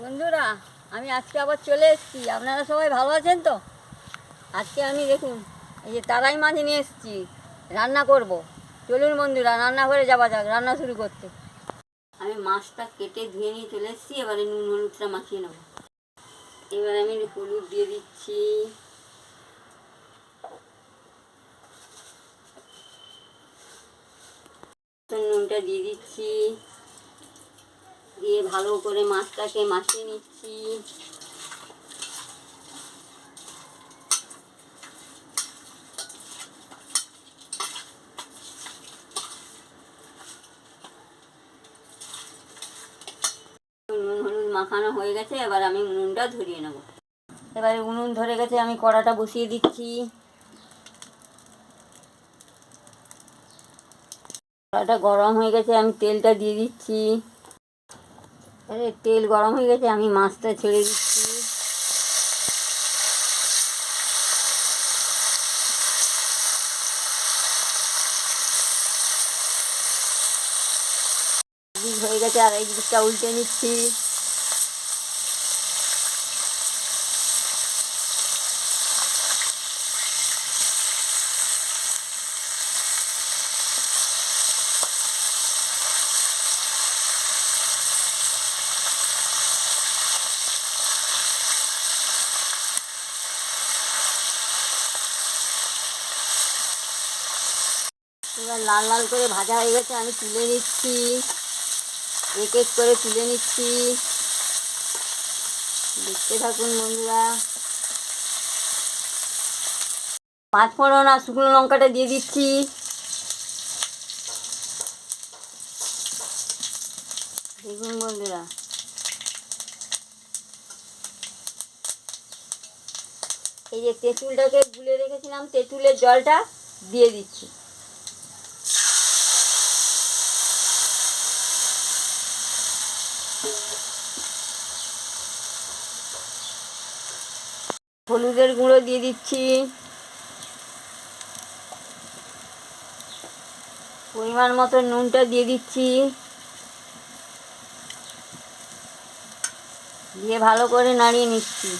বন্ধুরা, আমি আজকে আবার চলে এসেছি। আপনারা সবাই ভালো আছেন তো? আজকে আমি দেখুন, এই যে তারাই মাছ নিয়ে এসেছি, রান্না করব। চলুন বন্ধুরা রান্না রান্নাঘরে যাওয়া যাক, রান্না শুরু করতে। আমি মাছটা কেটে ধুয়ে নিয়ে চলে এসেছি, এবারে নুন হলুদটা মাখিয়ে নেব। এবার আমি হলুদ দিয়ে দিচ্ছি। নুনটা দিয়ে দিচ্ছি। দিয়ে ভালো করে মাছটাকে মাখিয়ে নিচ্ছি। মাখানো হয়ে গেছে, এবার আমি উনুনটা ধরিয়ে নেব। এবারে উনুন ধরে গেছে, আমি কড়াটা বসিয়ে দিচ্ছি। কড়াটা গরম হয়ে গেছে, আমি তেলটা দিয়ে দিচ্ছি। আরে, তেল গরম হয়ে গেছে, আমি মাছটা ছেড়ে দিচ্ছি। হয়ে গেছে, আর এই দিকটা উল্টে নিচ্ছি। এবার লাল লাল করে ভাজা হয়ে গেছে, আমি তুলে নিচ্ছি। এক এক করে তুলে নিচ্ছি। দেখতে থাকুন বন্ধুরা। পাঁচ ফোড়ন আর শুকনো লঙ্কাটা দিয়ে দিচ্ছি। দেখুন বন্ধুরা। এই যে তেঁতুলটাকে গুলে রেখেছিলাম, তেঁতুলের জলটা দিয়ে দিচ্ছি। হলুদের গুঁড়ো দিয়ে দিচ্ছি। পরিমাণ মতো নুনটা দিয়ে দিচ্ছি। দিয়ে ভালো করে নাড়িয়ে নিচ্ছি।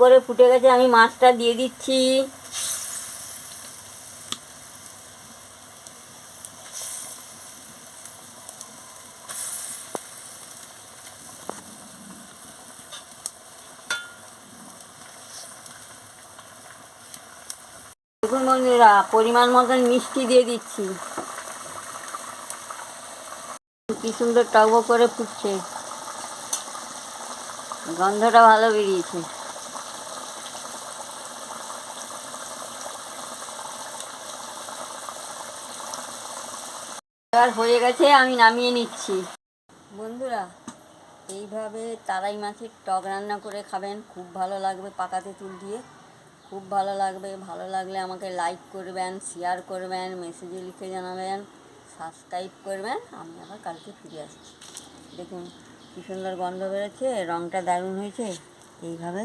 করে ফুটে গেছে, আমি মাছটা দিয়ে দিচ্ছি। দেখুন বন্ধুরা পরিমাণ মতন মিষ্টি দিয়ে দিচ্ছি। কি সুন্দর টক করে ফুটছে। গন্ধটা ভালো বেরিয়েছে। এবার হয়ে গেছে, আমি নামিয়ে নিচ্ছি। বন্ধুরা, এইভাবে তারাই মাছের টক রান্না করে খাবেন। খুব ভালো লাগবে পাকা তেঁতুল দিয়ে। খুব ভালো লাগবে। ভালো লাগলে আমাকে লাইক করবেন শেয়ার করবেন মেসেজে লিখে জানাবেন সাবস্ক্রাইব করবেন। আমি আবার কালকে ফিরে আসছি। দেখুন, কি সুন্দর গন্ধ বেড়েছে রঙটা দারুণ হয়েছে। এইভাবে